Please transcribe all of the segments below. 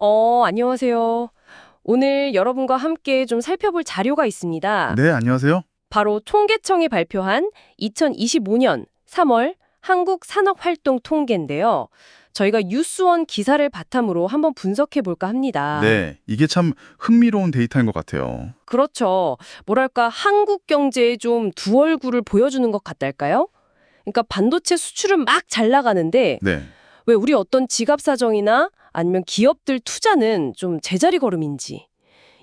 어, 안녕하세요. 오늘 여러분과 함께 좀 살펴볼 자료가 있습니다. 네, 안녕하세요. 바로 통계청이 발표한 2025년 3월 한국 산업활동 통계인데요. 저희가 뉴스원 기사를 바탕으로 한번 분석해 볼까 합니다. 네, 이게 참 흥미로운 데이터인 것 같아요. 그렇죠. 뭐랄까 한국 경제의 좀 두 얼굴을 보여주는 것 같달까요? 그러니까 반도체 수출은 막 잘 나가는데 네, 왜 우리 어떤 지갑 사정이나 아니면 기업들 투자는 좀 제자리 걸음인지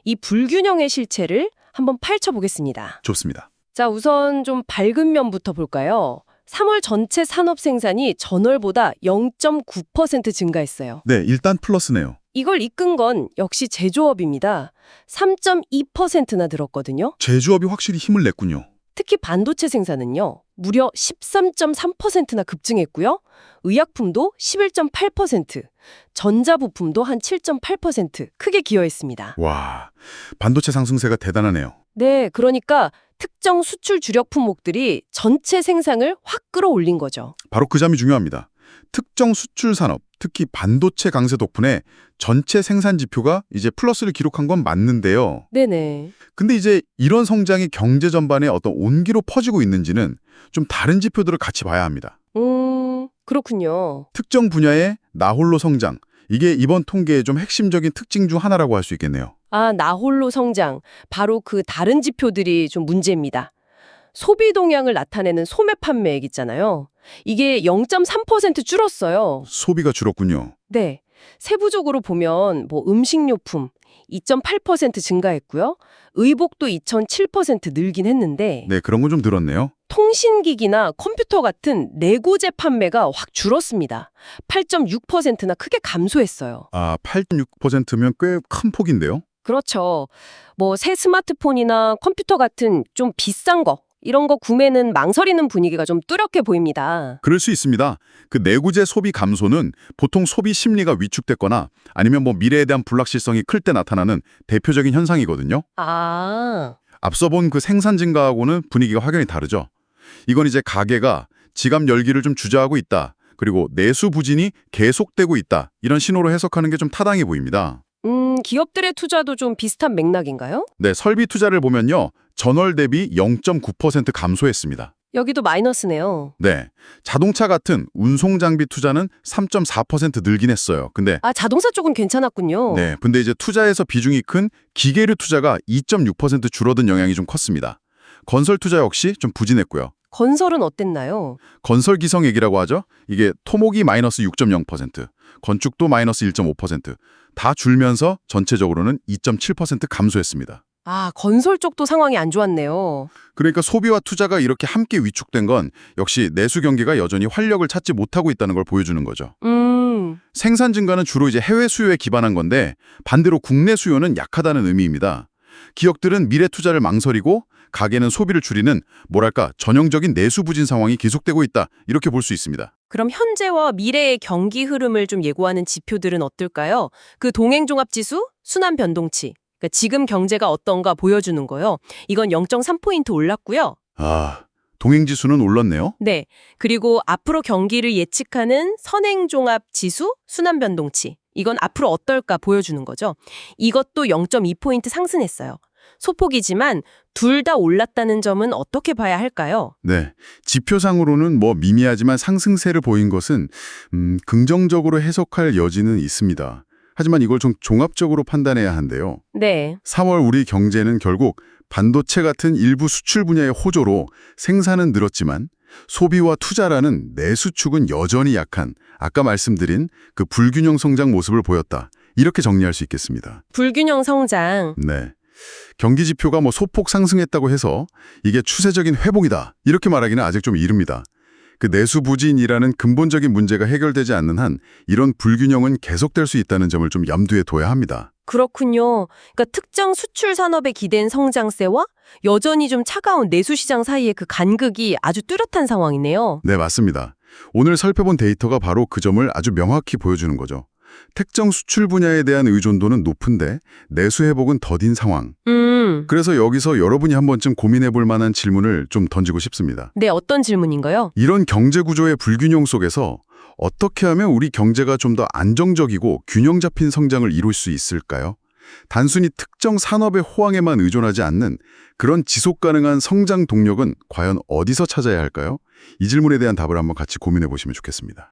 이 불균형의 실체를 한번 파헤쳐 보겠습니다. 좋습니다. 자, 우선 좀 밝은 면부터 볼까요? 3월 전체 산업 생산이 전월보다 0.9% 증가했어요. 네, 일단 플러스네요. 이걸 이끈 건 역시 제조업입니다. 3.2%나 늘었거든요. 제조업이 확실히 힘을 냈군요. 특히 반도체 생산은요. 무려 13.3%나 급증했고요. 의약품도 11.8%, 전자부품도 한 7.8% 크게 기여했습니다. 와, 반도체 상승세가 대단하네요. 네, 그러니까 특정 수출 주력 품목들이 전체 생산을 확 끌어올린 거죠. 바로 그 점이 중요합니다. 특정 수출 산업, 특히 반도체 강세 덕분에 전체 생산 지표가 이제 플러스를 기록한 건 맞는데요. 네네. 근데 이제 이런 성장이 경제 전반에 어떤 온기로 퍼지고 있는지는 좀 다른 지표들을 같이 봐야 합니다. 음, 그렇군요. 특정 분야의 나홀로 성장, 이게 이번 통계의 좀 핵심적인 특징 중 하나라고 할 수 있겠네요. 아, 나홀로 성장. 바로 그 다른 지표들이 좀 문제입니다. 소비 동향을 나타내는 소매 판매액 있잖아요. 이게 0.3% 줄었어요. 소비가 줄었군요. 네. 세부적으로 보면 뭐 음식료품 2.8% 증가했고요. 의복도 2.7% 늘긴 했는데 네, 그런 건 좀 늘었네요. 통신기기나 컴퓨터 같은 내고재 판매가 확 줄었습니다. 8.6%나 크게 감소했어요. 아, 8.6%면 꽤 큰 폭인데요? 그렇죠. 뭐 새 스마트폰이나 컴퓨터 같은 좀 비싼 거 이런 거 구매는 망설이는 분위기가 좀 뚜렷해 보입니다. 그럴 수 있습니다. 그 내구재 소비 감소는 보통 소비 심리가 위축됐거나 아니면 뭐 미래에 대한 불확실성이 클 때 나타나는 대표적인 현상이거든요. 아, 앞서 본 그 생산 증가하고는 분위기가 확연히 다르죠. 이건 이제 가게가 지갑 열기를 좀 주저하고 있다. 그리고 내수 부진이 계속되고 있다. 이런 신호로 해석하는 게 좀 타당해 보입니다. 음, 기업들의 투자도 좀 비슷한 맥락인가요? 네, 설비 투자를 보면요. 전월 대비 0.9% 감소했습니다. 여기도 마이너스네요. 네. 자동차 같은 운송 장비 투자는 3.4% 늘긴 했어요. 근데 아, 자동차 쪽은 괜찮았군요. 네. 근데 이제 투자에서 비중이 큰 기계류 투자가 2.6% 줄어든 영향이 좀 컸습니다. 건설 투자 역시 좀 부진했고요. 건설은 어땠나요? 건설 기성액이라고 하죠. 이게 토목이 마이너스 6.0%, 건축도 마이너스 1.5%다 줄면서 전체적으로는 2.7% 감소했습니다. 아, 건설 쪽도 상황이 안 좋았네요. 그러니까 소비와 투자가 이렇게 함께 위축된 건 역시 내수 경기가 여전히 활력을 찾지 못하고 있다는 걸 보여주는 거죠. 음, 생산 증가는 주로 이제 해외 수요에 기반한 건데 반대로 국내 수요는 약하다는 의미입니다. 기업들은 미래 투자를 망설이고 가게는 소비를 줄이는 뭐랄까 전형적인 내수 부진 상황이 계속되고 있다 이렇게 볼 수 있습니다. 그럼 현재와 미래의 경기 흐름을 좀 예고하는 지표들은 어떨까요? 그 동행종합지수, 순환 변동치. 그러니까 지금 경제가 어떤가 보여주는 거요. 이건 0.3포인트 올랐고요. 아 동행지수는 올랐네요. 네. 그리고 앞으로 경기를 예측하는 선행종합지수, 순환 변동치. 이건 앞으로 어떨까 보여주는 거죠. 이것도 0.2포인트 상승했어요. 소폭이지만 둘 다 올랐다는 점은 어떻게 봐야 할까요? 네 지표상으로는 뭐 미미하지만 상승세를 보인 것은 음, 긍정적으로 해석할 여지는 있습니다. 하지만 이걸 좀 종합적으로 판단해야 한데요. 네. 3월 우리 경제는 결국 반도체 같은 일부 수출 분야의 호조로 생산은 늘었지만 소비와 투자라는 내수축은 여전히 약한 아까 말씀드린 그 불균형 성장 모습을 보였다. 이렇게 정리할 수 있겠습니다. 불균형 성장. 네. 경기 지표가 뭐 소폭 상승했다고 해서 이게 추세적인 회복이다. 이렇게 말하기는 아직 좀 이릅니다. 그 내수 부진이라는 근본적인 문제가 해결되지 않는 한 이런 불균형은 계속될 수 있다는 점을 좀 염두에 둬야 합니다. 그렇군요. 그러니까 특정 수출 산업에 기댄 성장세와 여전히 좀 차가운 내수 시장 사이의 그 간극이 아주 뚜렷한 상황이네요. 네, 맞습니다. 오늘 살펴본 데이터가 바로 그 점을 아주 명확히 보여주는 거죠. 특정 수출 분야에 대한 의존도는 높은데 내수 회복은 더딘 상황. 음. 그래서 여기서 여러분이 한 번쯤 고민해 볼 만한 질문을 좀 던지고 싶습니다. 네, 어떤 질문인가요? 이런 경제 구조의 불균형 속에서 어떻게 하면 우리 경제가 좀 더 안정적이고 균형 잡힌 성장을 이룰 수 있을까요? 단순히 특정 산업의 호황에만 의존하지 않는 그런 지속 가능한 성장 동력은 과연 어디서 찾아야 할까요? 이 질문에 대한 답을 한번 같이 고민해 보시면 좋겠습니다.